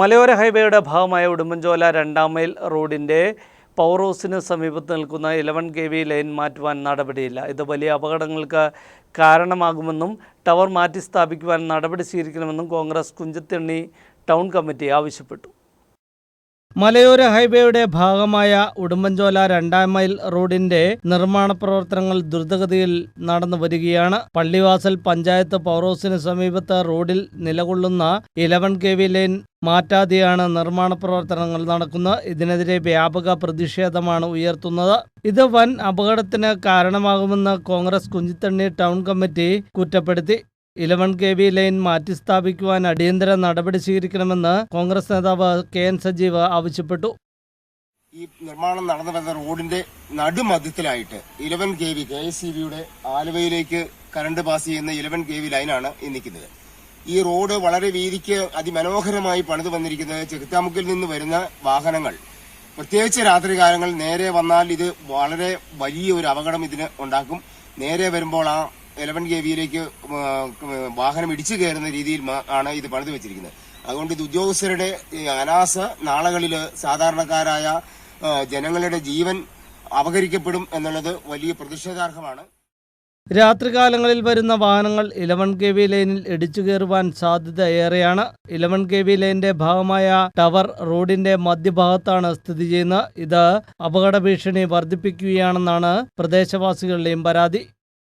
മലയോര ഹൈവേയുടെ ഭാഗമായ ഉടുമ്പൻചോല രണ്ടാം മൈൽ റോഡിന്റെ പവർ ഹൗസിന് സമീപത്ത് നിൽക്കുന്ന ഇലവൻ കെ വി ലൈൻ മാറ്റുവാൻ നടപടിയില്ല. ഇത് വലിയ അപകടങ്ങൾക്ക് കാരണമാകുമെന്നും ടവർ മാറ്റി സ്ഥാപിക്കുവാൻ നടപടി സ്വീകരിക്കണമെന്നും കോൺഗ്രസ് കുഞ്ചത്തെണ്ണി ടൗൺ കമ്മിറ്റി ആവശ്യപ്പെട്ടു. മലയോര ഹൈവേയുടെ ഭാഗമായ ഉടുമ്പൻചോല രണ്ടാം മൈൽ റോഡിന്റെ നിർമ്മാണ പ്രവർത്തനങ്ങൾ ദ്രുതഗതിയിൽ നടന്നു വരികയാണ്. പള്ളിവാസൽ പഞ്ചായത്ത് പവർ സമീപത്തെ റോഡിൽ നിലകൊള്ളുന്ന ഇലവൻ കെ വി ലൈൻ മാറ്റാതെയാണ് നിർമ്മാണ പ്രവർത്തനങ്ങൾ നടക്കുന്നത്. ഇതിനെതിരെ വ്യാപക പ്രതിഷേധമാണ് ഉയർത്തുന്നത്. ഇത് വൻ അപകടത്തിന് കാരണമാകുമെന്ന് കോൺഗ്രസ് കുഞ്ചിത്തണ്ണി ടൗൺ കമ്മിറ്റി കുറ്റപ്പെടുത്തി. ഇലവൻ കെ വി ലൈൻ മാറ്റിസ്ഥാപിക്കുവാൻ അടിയന്തര നടപടി സ്വീകരിക്കണമെന്ന് കോൺഗ്രസ് നേതാവ് കെ എൻ സജീവ് ആവശ്യപ്പെട്ടു. ഈ നിർമ്മാണം നടന്നു വരുന്ന റോഡിന്റെ നടുമധ്യത്തിലായിട്ട് eleven K V K S C ബിയുടെ ആലുവയിലേക്ക് കറണ്ട് പാസ് ചെയ്യുന്ന ഇലവൻ കെ വി ലൈനാണ് നിൽക്കുന്നത്. ഈ റോഡ് വളരെ വീതിക്ക് അതിമനോഹരമായി പണിതു വന്നിരിക്കുന്നത് ചെകുത്താമുക്കിൽ നിന്ന് വരുന്ന വാഹനങ്ങൾ. പ്രത്യേകിച്ച് രാത്രികാലങ്ങൾ നേരെ വന്നാൽ ഇത് വളരെ വലിയ ഒരു അപകടം ഇതിന് ഉണ്ടാക്കും. നേരെ വരുമ്പോൾ ആ ഇലവൻ കെ വിയിലേക്ക് വാഹനം ഇടിച്ചു കയറുന്ന രീതിയിൽ ആണ് ഇത് പണിതു വെച്ചിരിക്കുന്നത്. അതുകൊണ്ട് ഇത് ഉദ്യോഗസ്ഥരുടെ അനാസ നാളകളിൽ സാധാരണക്കാരായ ജനങ്ങളുടെ ജീവൻ അപകരിക്കപ്പെടും എന്നുള്ളത് വലിയ പ്രതിഷേധാർഹമാണ് രാത്രികാലങ്ങളിൽ വരുന്ന വാഹനങ്ങൾ ഇലവൻ കെ വി ലൈനിൽ ഇടിച്ചു കയറുവാൻ സാധ്യത ഏറെയാണ്. ഇലവൻ കെ വി ലൈനിന്റെ ഭാഗമായ ടവർ റോഡിന്റെ മധ്യഭാഗത്താണ് സ്ഥിതി ചെയ്യുന്നത്. ഇത് അപകട ഭീഷണി വർദ്ധിപ്പിക്കുകയാണെന്നാണ് പ്രദേശവാസികളുടെയും പരാതി.